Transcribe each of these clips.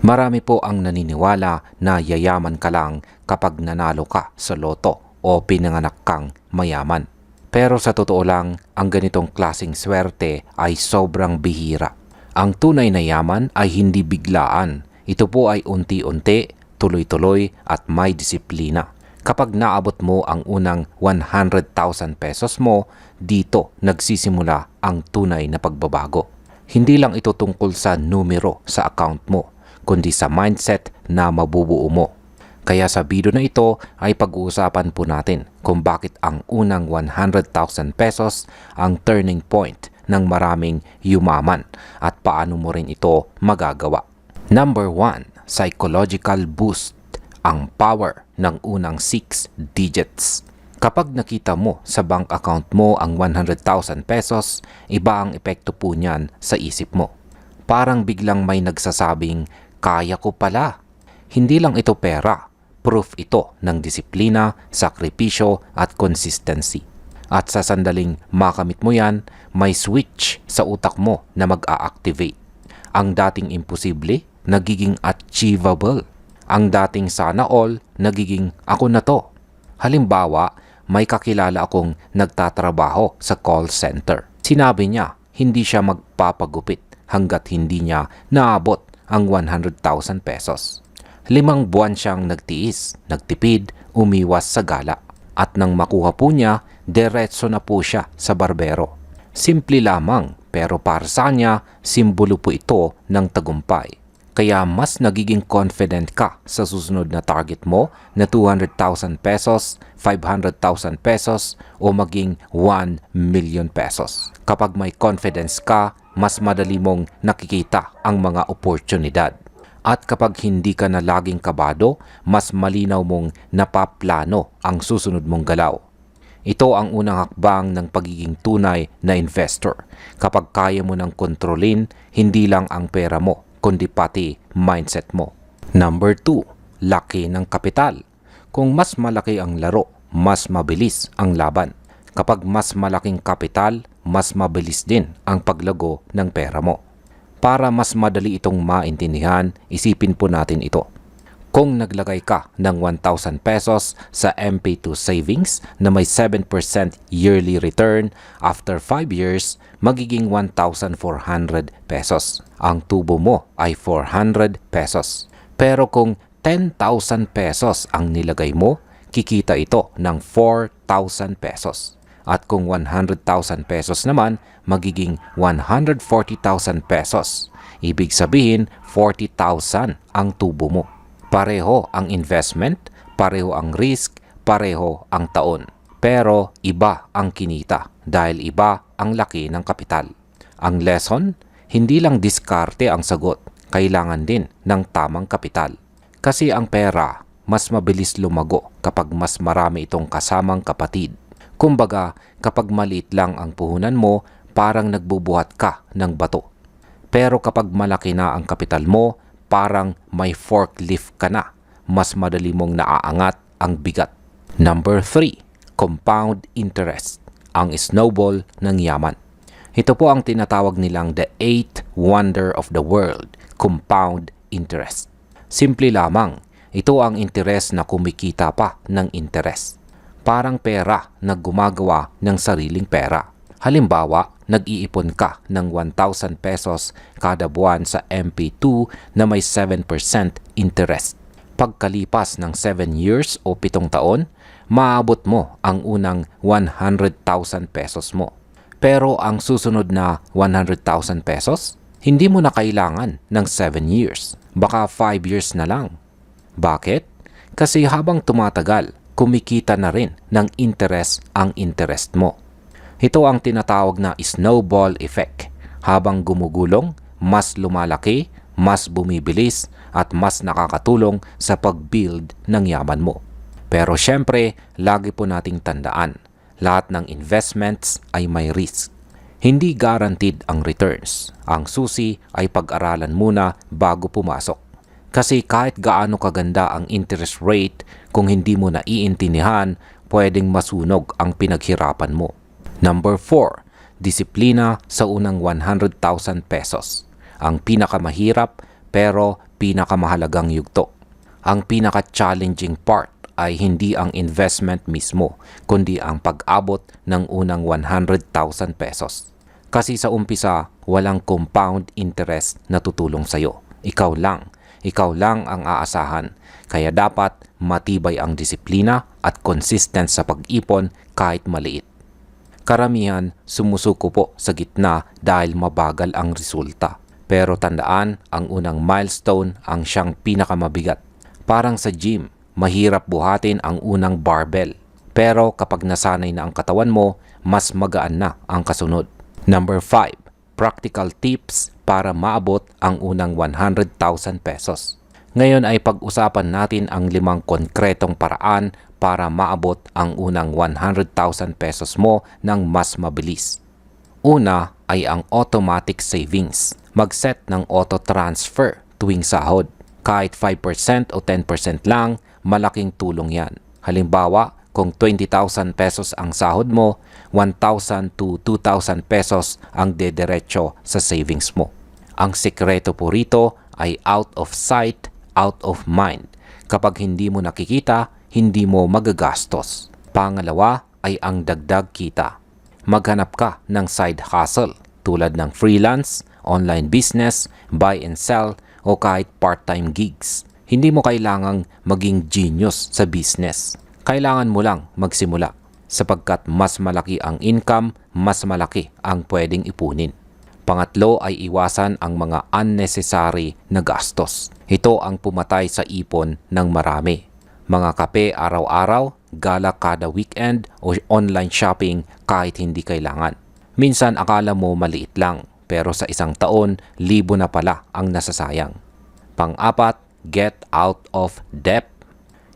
Marami po ang naniniwala na yayaman ka lang kapag nanalo ka sa loto o pinanganak kang mayaman. Pero sa totoo lang, ang ganitong klasing swerte ay sobrang bihira. Ang tunay na yaman ay hindi biglaan. Ito po ay unti-unti, tuloy-tuloy at may disiplina. Kapag naabot mo ang unang 100,000 pesos mo, dito nagsisimula ang tunay na pagbabago. Hindi lang ito tungkol sa numero sa account mo, kundi sa mindset na mabubuo mo. Kaya sa video na ito ay pag-uusapan po natin kung bakit ang unang 100,000 pesos ang turning point ng maraming yumaman at paano mo rin ito magagawa. Number 1, psychological boost, ang power ng unang 6 digits. Kapag nakita mo sa bank account mo ang 100,000 pesos, iba ang epekto po niyan sa isip mo. Parang biglang may nagsasabing, kaya ko pala. Hindi lang ito pera, proof ito ng disiplina, sakripisyo at consistency. At sa sandaling makamit mo yan, may switch sa utak mo na mag-a-activate. Ang dating imposible, nagiging achievable. Ang dating sana all, nagiging ako na to. Halimbawa, may kakilala akong nagtatrabaho sa call center. Sinabi niya, hindi siya magpapagupit hanggat hindi niya naabot ang 100,000 pesos. Limang buwan siyang nagtiis, nagtipid, umiwas sa gala. At nang makuha po niya, diretso na po siya sa barbero. Simple lamang pero para sa kanya, simbolo po ito ng tagumpay. Kaya mas nagiging confident ka sa susunod na target mo na 200,000 pesos, 500,000 pesos o maging 1 million pesos. Kapag may confidence ka, mas madali mong nakikita ang mga oportunidad. At kapag hindi ka na laging kabado, mas malinaw mong napaplano ang susunod mong galaw. Ito ang unang hakbang ng pagiging tunay na investor. Kapag kaya mo nang kontrolin, hindi lang ang pera mo, kundi pati mindset mo. Number 2, laki ng kapital. Kung mas malaki ang laro, mas mabilis ang laban. Kapag mas malaking kapital, mas mabilis din ang paglago ng pera mo. Para mas madali itong maintindihan, isipin po natin ito. Kung naglagay ka ng 1,000 pesos sa MP2 savings na may 7% yearly return, after 5 years, magiging 1,400 pesos. Ang tubo mo ay 400 pesos. Pero kung 10,000 pesos ang nilagay mo, kikita ito ng 4,000 pesos. At kung 100,000 pesos naman, magiging 140,000 pesos. Ibig sabihin, 40,000 ang tubo mo. Pareho ang investment, pareho ang risk, pareho ang taon. Pero iba ang kinita dahil iba ang laki ng kapital. Ang lesson, hindi lang diskarte ang sagot, kailangan din ng tamang kapital. Kasi ang pera, mas mabilis lumago kapag mas marami itong kasamang kapatid. Kumbaga, kapag maliit lang ang puhunan mo, parang nagbubuhat ka ng bato. Pero kapag malaki na ang kapital mo, parang may forklift ka na. Mas madali mong naaangat ang bigat. Number 3, compound interest, ang snowball ng yaman. Ito po ang tinatawag nilang the eighth wonder of the world, compound interest. Simple lamang, ito ang interes na kumikita pa ng interes. Parang pera na gumagawa ng sariling pera. Halimbawa, nag-iipon ka ng 1,000 pesos kada buwan sa MP2 na may 7% interest. Pagkalipas ng 7 years o 7 taon, maabot mo ang unang 100,000 pesos mo. Pero ang susunod na 100,000 pesos, hindi mo na kailangan ng 7 years. Baka 5 years na lang. Bakit? Kasi habang tumatagal, kumikita na rin ng interest ang interest mo. Ito ang tinatawag na snowball effect. Habang gumugulong, mas lumalaki, mas bumibilis, at mas nakakatulong sa pag-build ng yaman mo. Pero syempre, lagi po nating tandaan, lahat ng investments ay may risk. Hindi guaranteed ang returns. Ang susi ay pag-aralan muna bago pumasok. Kasi kahit gaano kaganda ang interest rate, kung hindi mo naiintindihan, pwedeng masunog ang pinaghirapan mo. Number 4, disiplina sa unang 100,000 pesos. Ang pinakamahirap pero pinakamahalagang yugto. Ang pinaka-challenging part ay hindi ang investment mismo, kundi ang pag-abot ng unang 100,000 pesos. Kasi sa umpisa, walang compound interest na tutulong sa'yo. Ikaw lang. Ikaw lang ang aasahan. Kaya dapat matibay ang disiplina at consistent sa pag-ipon kahit maliit. Karamihan sumusuko po sa gitna dahil mabagal ang resulta. Pero tandaan, ang unang milestone ang siyang pinakamabigat. Parang sa gym, mahirap buhatin ang unang barbell. Pero kapag nasanay na ang katawan mo, mas magaan na ang kasunod. Number 5. Practical tips para maabot ang unang 100,000 pesos. Ngayon ay pag-usapan natin ang limang konkretong paraan para maabot ang unang 100,000 pesos mo ng mas mabilis. Una ay ang automatic savings. Mag-set ng auto transfer tuwing sahod. Kahit 5% o 10% lang, malaking tulong yan. Halimbawa, kung 20,000 pesos ang sahod mo, 1,000 to 2,000 pesos ang dederecho sa savings mo. Ang sekreto po rito ay out of sight, out of mind. Kapag hindi mo nakikita, hindi mo magagastos. Pangalawa ay ang dagdag kita. Maghanap ka ng side hustle tulad ng freelance, online business, buy and sell o kahit part-time gigs. Hindi mo kailangang maging genius sa business. Kailangan mo lang magsimula sapagkat mas malaki ang income, mas malaki ang pwedeng ipunin. Pangatlo ay iwasan ang mga unnecessary na gastos. Ito ang pumatay sa ipon ng marami. Mga kape araw-araw, gala kada weekend o online shopping kahit hindi kailangan. Minsan akala mo maliit lang pero sa isang taon, libo na pala ang nasasayang. Pang-apat, get out of debt.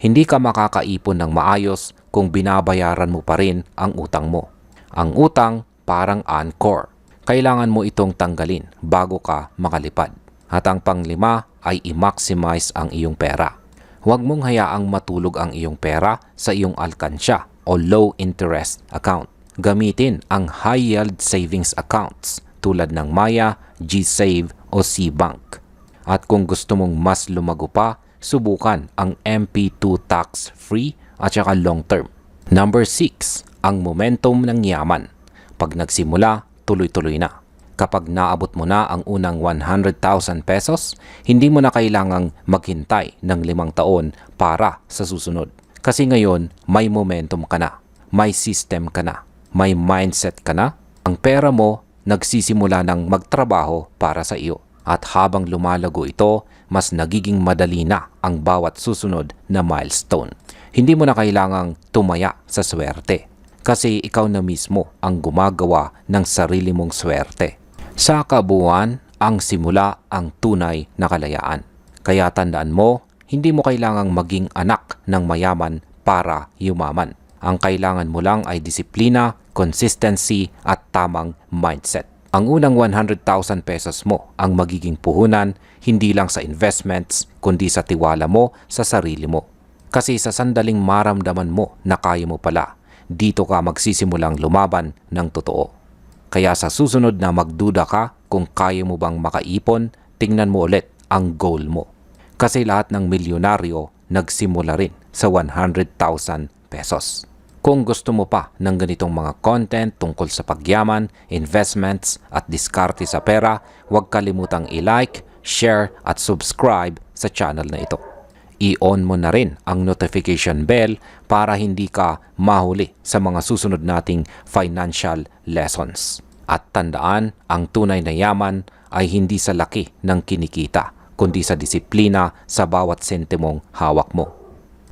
Hindi ka makakaipon ng maayos kung binabayaran mo pa rin ang utang mo. Ang utang parang anchor. Kailangan mo itong tanggalin bago ka makalipad. At ang panglima ay i-maximize ang iyong pera. Huwag mong hayaang matulog ang iyong pera sa iyong alkansya o low interest account. Gamitin ang high yield savings accounts tulad ng Maya, GSave o Cbank. At kung gusto mong mas lumago pa, subukan ang MP2 tax free at saka long term. Number 6, ang momentum ng yaman. Pag nagsimula, tuloy-tuloy na. Kapag naabot mo na ang unang 100,000 pesos, hindi mo na kailangang maghintay ng limang taon para sa susunod. Kasi ngayon, may momentum ka na, may system ka na, may mindset ka na, ang pera mo nagsisimula ng magtrabaho para sa iyo. At habang lumalago ito, mas nagiging madali na ang bawat susunod na milestone. Hindi mo na kailangang tumaya sa swerte kasi ikaw na mismo ang gumagawa ng sarili mong swerte. Sa kabuuan, ang simula ang tunay na kalayaan. Kaya tandaan mo, hindi mo kailangang maging anak ng mayaman para yumaman. Ang kailangan mo lang ay disiplina, consistency at tamang mindset. Ang unang 100,000 pesos mo ang magiging puhunan hindi lang sa investments kundi sa tiwala mo sa sarili mo. Kasi sa sandaling maramdaman mo na kaya mo pala, dito ka magsisimulang lumaban ng totoo. Kaya sa susunod na magduda ka kung kaya mo bang makaipon, tingnan mo ulit ang goal mo. Kasi lahat ng milyonaryo nagsimula rin sa 100,000 pesos. Kung gusto mo pa ng ganitong mga content tungkol sa pagyaman, investments at diskarte sa pera, huwag kalimutang i-like, share at subscribe sa channel na ito. I-on mo na rin ang notification bell para hindi ka mahuli sa mga susunod nating financial lessons. At tandaan, ang tunay na yaman ay hindi sa laki ng kinikita, kundi sa disiplina sa bawat sentimong hawak mo.